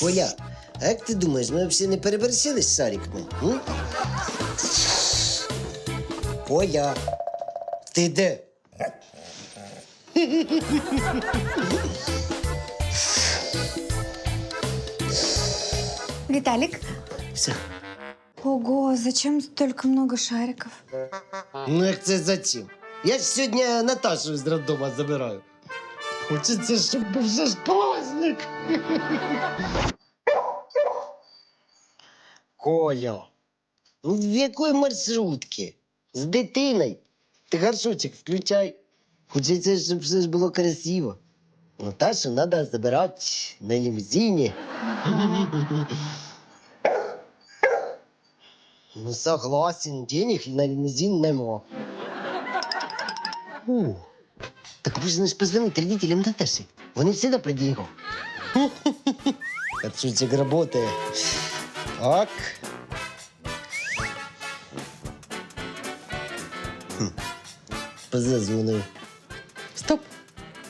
Коля, а як ти думаєш, ми взагалі не переборщили з шариками? М? Коля, ти де? Виталик? Все. Ого, зачем столько много шариков? Ну як це зачем? Я ж сьогодні Наташу з роддома забираю. Хочеться, щоб був вже ж Праздник. Коля, ну в якої маршрутки? З дитиною. Ти гаршочок включай. Хочеться, щоб все ж було красиво. Наташу треба забирати на лімузині. Ну, согласен, денег на лимузин нема. О, так можна ж позвонити родителям Наташі. Вони всегда при деньгах. Отсюдик работает. Так. Хм. Позазвонив. Стоп.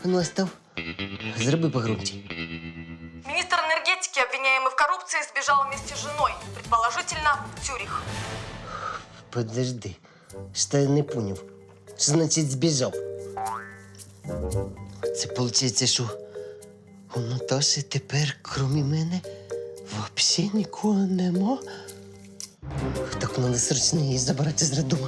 А ну, остав. Зроби погромче. Министр энергетики, обвиняемый в коррупции, сбежал вместе с женой, предположительно, в Цюрих. Подожди. Что я не понял? Що значить збіжав? Це виходить, що у Наташі тепер, крім мене, взагалі нікого нема. Так треба срочно її забирати з роддома.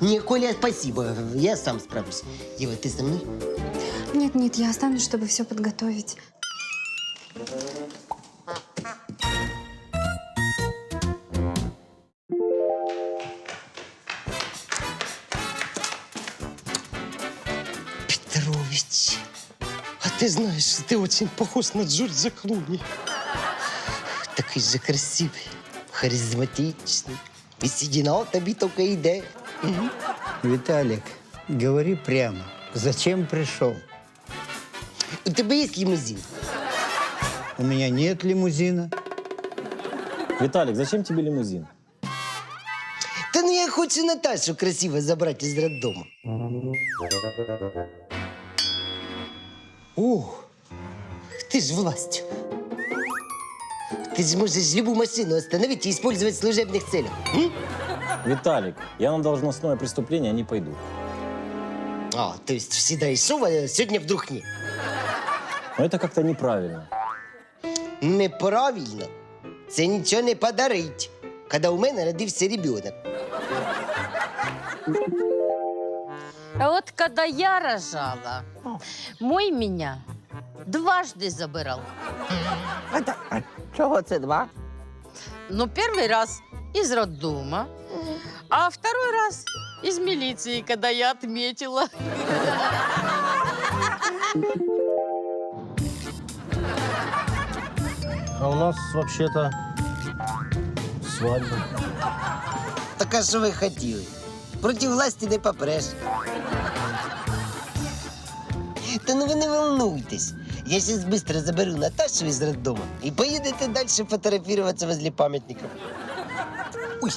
Ні, Коля, спасибо. Я сам справлюсь. Єва, ти зі мною? Нет, нет, я останусь, чтобы все подготовить. ты знаешь, ты очень похож на Джорджа Клуни. Такий же красивий, харизматичний. І седина тобі тільки йде. Виталик, говори прямо. Зачем пришел? У тебе є лімузин? У меня нет лимузина. Виталик, зачем тебе лимузин? Та ну я хочу Наташу красиво забрати з роддома. О, ти ж власть. Ти ж можеш любу машину остановить и использовать в служебных целях. М? Виталик, я на должностное преступление не пойду. А, то есть всегда йшов, а сьогодні вдруг ні. Но это как-то неправильно. Неправильно. Це нічого не подарить, коли у мене родився ребенок. А вот когда я рожала, мой меня дважды забирал. Чого це два? Но первый раз из роддома, а второй раз из милиции, когда я отметила. А у нас вообще-то свадьба. Так а що ви хотіли? Проти власті не попреш. Та ну ви не волнуйтесь. Я сейчас быстро заберу Наташу из роддома и поедете дальше фотографироваться возле памятников. Ой.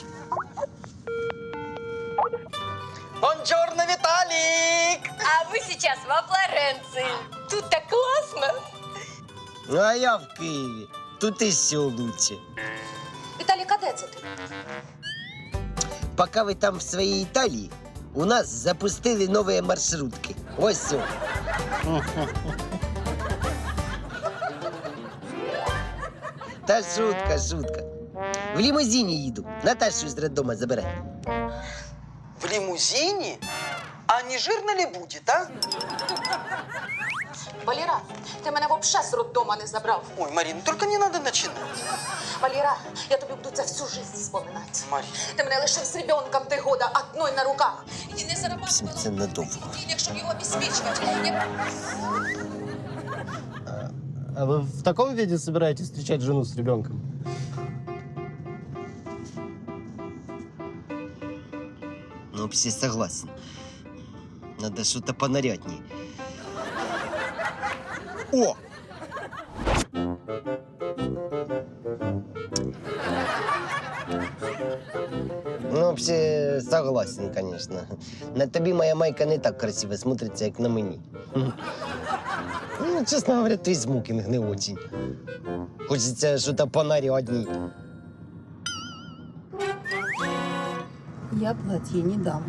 Бонжорно, Виталик! А вы сейчас во Флоренции. Тут так классно. Ну, а я в Киеве. Тут еще лучше. Виталик, а де це ти? Пока вы там в своей Италии, у нас запустили новые маршрутки. Ось все. Та шутка, шутка. В лимузине їду. Наташу из роддома забирать. В лимузине? А не жирно ли будет, а? Валера, ти мене вообще з роддома не забрав. Ой, Марина, только не надо начинать. Валера, я тобі буду це всю жизнь вспоминати. Марина. Ти мене лишив з ребенком три года, одной на руках. І не зарабатувала Це надовго. денег, щоб його обеспечувати. Я... А вы в таком виде собираетесь встречать жену с ребенком? Ну, вообще согласен. Надо что-то понаряднее. О! Ну, вообще согласен, конечно. На тобі моя майка не так красиво смотриться, як на мені. Ну, чесно говоря, твій смокінг не очень. Хочеться щось понарядній. Я платье не дам.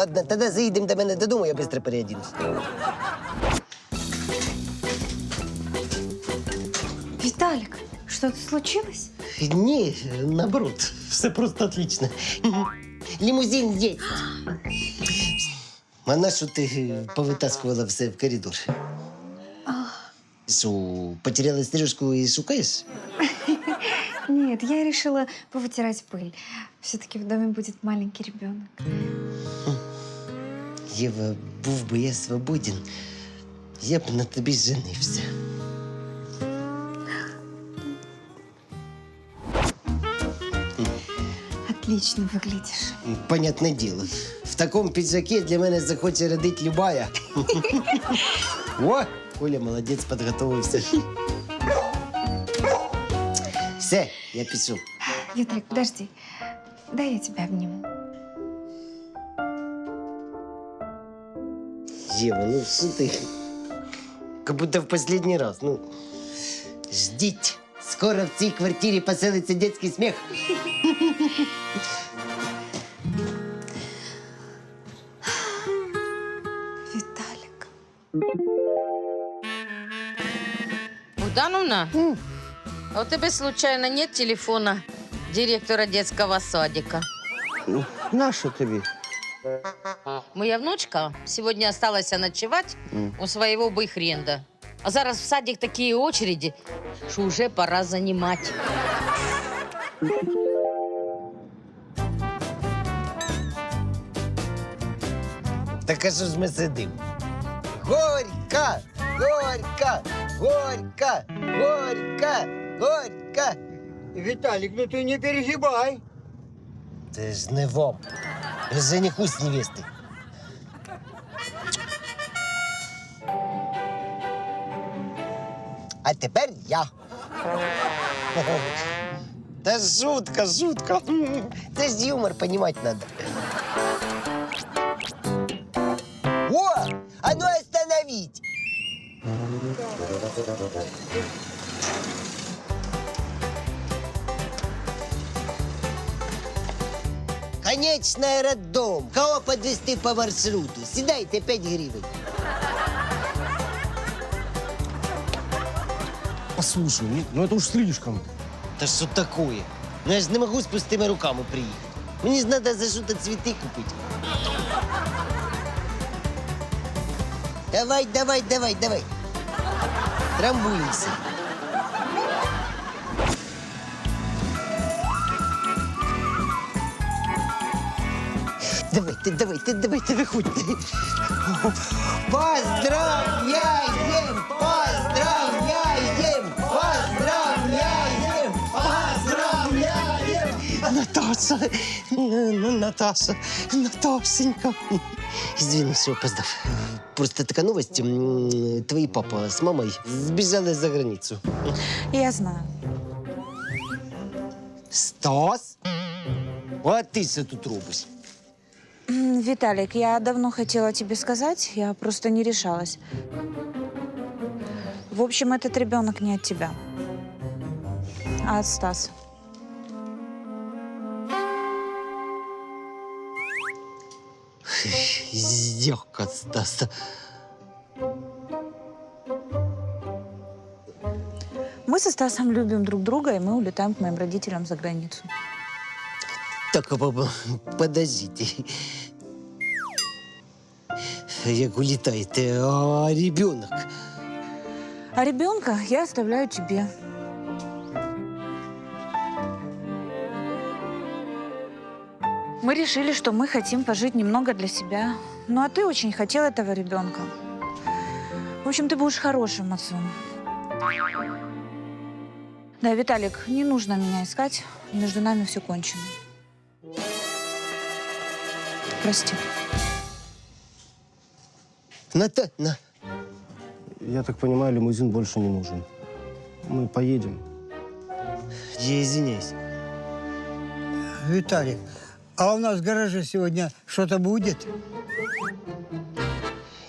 Ну, ладно, тоді заїдемо до мене додому, я швидко переодінусь. Виталик, что-то случилось? Ні, наоборот, все просто отлично. Лімузин є. А на що ти повитаскувала все в коридор? Що, потеряла стрижку і шукаєш? Нет, я решила повытирать пыль. Все-таки в доме будет маленький ребенок. Єва, був би я свободен, я б на тобі женився. Отлично выглядишь. Понятне діло. В такому піджаке для мене захоче родити любая. О, Коля молодець, підготовився. Все, я пішов. Виталик, подожди. Дай я тебя обниму. Ева, ну что ты? Как будто в последний раз. Ну, ждите. Скоро в цій квартирі поселиться детский смех. Виталик. Богдановна, а у тебя случайно нет телефона директора детского садика? Нащо тобі? Моя внучка сегодня осталась ночевать у своего бойфренда. А зараз в садик такие очереди, что уже пора занимать. Так а що ж ми сидимо? Горька, горька, горька, горька, горька. Виталик, ну ты не перегибай. Це ж не. Жениху з невести. А тепер я. Та жутка, жутка. Це ж юмор, понімати надо. О! А ну остановить! Конечный роддом. Кого подвести по маршруту? Седайте 5 гривен. Послушай, ну, ну это уж слишком. Та що такое? Ну я ж не можу з пустими руками приїхати. Мені ж треба за що-то цвіти купити. Давай, давай, давай, давай. Трамбуємося. Давайте, давайте, давайте, виходьте. Поздравляем! Поздравляем! Поздравляем! Поздравляем! Наташа! Н- Наташа! Наташенька! Извини, что опоздав. Просто такая новость. М, Твои папа с мамой сбежали за границу. Я знаю. Стас? А ти що тут робиш? Виталик, я давно хотела тебе сказать, я просто не решалась. В общем, этот ребенок не от тебя, а от Стаса. Издевка, Стаса. Мы со Стасом любим друг друга, и мы улетаем к моим родителям за границу. Так, подождите. Як улітаєте, а ребенок? А ребенка я оставляю тебе. Мы решили, что мы хотим пожить немного для себя. Ну а ты очень хотел этого ребенка. В общем, ты будешь хорошим отцом. Да, Виталик, не нужно меня искать. Между нами все кончено. Прости. Ната, на. Я так понимаю, лимузин больше не нужен. Мы поедем. Я извиняюсь. Виталик, а у нас в гараже сегодня что-то будет?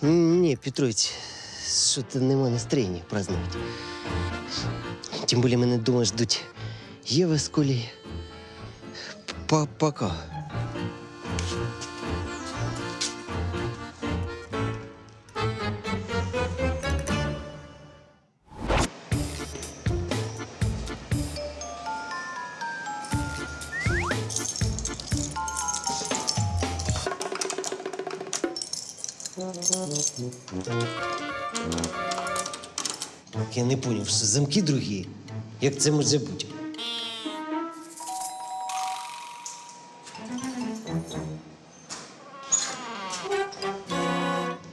Ні, Ні, Петрович, що-то нема настроєння празднувати. Тим більше мене дома ждуть Єва з Колей. Па- Пока. Я не поняв, що замки другі. Як це може бути?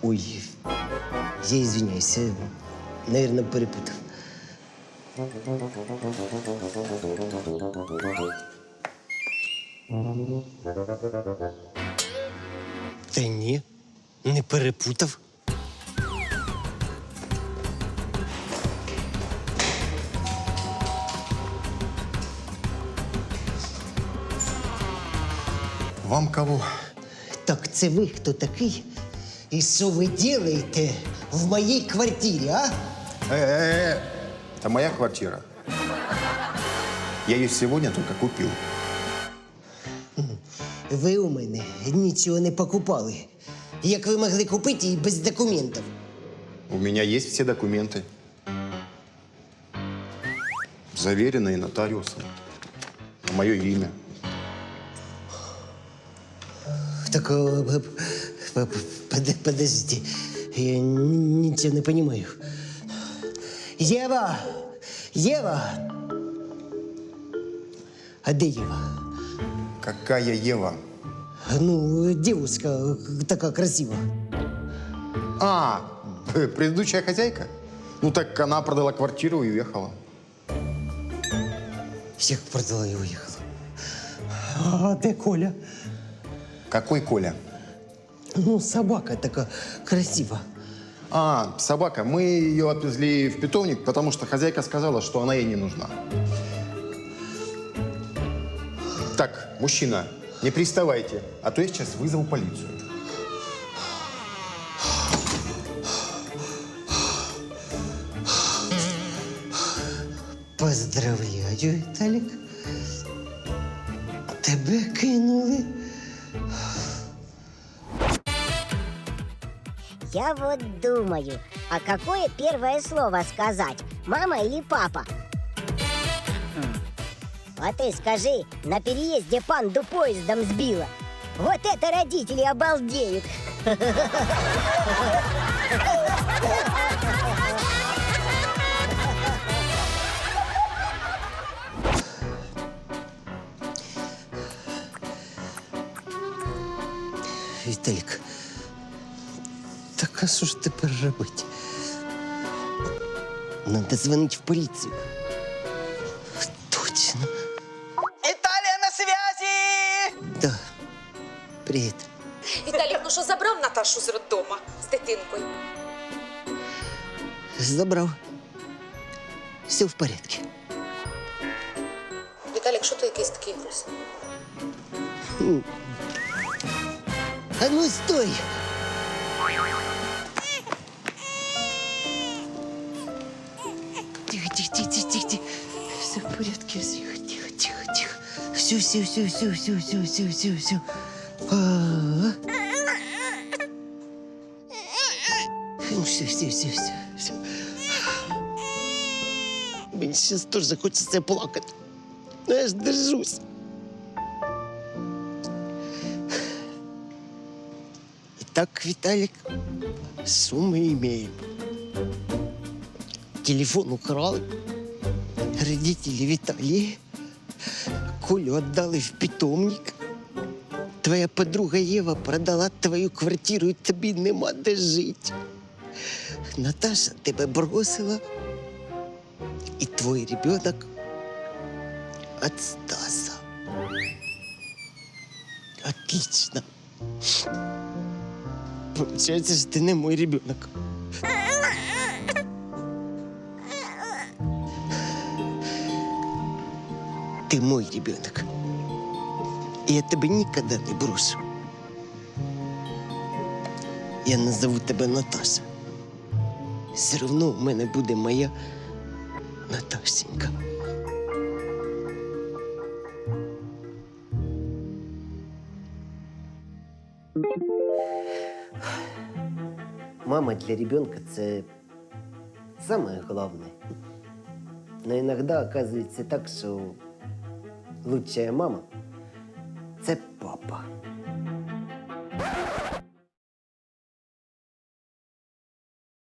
Ой, я извиняюсь, я, наверное, перепутав. Та ні, не перепутав. Вам кого? Так це ви хто такий? І що ви робите в моїй квартирі, а? Э-э-э, это моя квартира. Я ее сегодня только купил. Ви у мене нічого не покупали. Як ви могли купити і без документів? У меня есть все документы. Заверенные нотариусом. На мое имя. Так, э, п- п- п- под- подождите, я н- ничего не понимаю. Ева! Ева! А где Ева? Какая Ева? Ну, девушка такая красивая. А, э, предыдущая хозяйка? Ну так она продала квартиру и уехала. Як продала і уїхала. А де Коля? Какой Коля? Ну, собака така красива. А, собака. Мы ее отвезли в питомник, потому что хозяйка сказала, что она ей не нужна. Так, мужчина, не приставайте, а то я сейчас вызову полицию. Поздравляю, Віталік. Тебе кинули. Я вот думаю, а какое первое слово сказать, мама или папа? А ты скажи, на переезде панду поездом сбила. Вот это родители обалдеют. Віталік. Так а що ж тепер робити? Надо дзвонити в поліцію. Точно. Италия на связи! Да. Привіт. Віталік, ну що забрав Наташу з роддома з дитинкою? Забрав. Все в порядку. Віталік, що ти якийсь такий грустний? А ну стой! Тихо, тихо, тихо, тихо, тихо, тихо. Все в порядке, тихо, тихо, тихо, тихо. Все, все, все, все, все, все, все, все, все. А. Ну, все, все, все, все, все. Мені зараз теж захочеться плакати. Ну, я ж держусь. Итак, Виталик, что мы имеем? Телефон украли, родители Виталия, Колю отдали в питомник, твоя подруга Ева продала твою квартиру, і тобі нема де жити. Наташа тебе бросила, і твой ребенок от Стаса. Отлично. Получается, что ты не мой ребенок. Ты мой ребенок. И я тебя никогда не брошу. Я назову тебя Наташа. все одно в мене буде моя Наташенька. Мама для ребенка це самое главное. Но иногда оказывается так, что лучшая мама – це папа.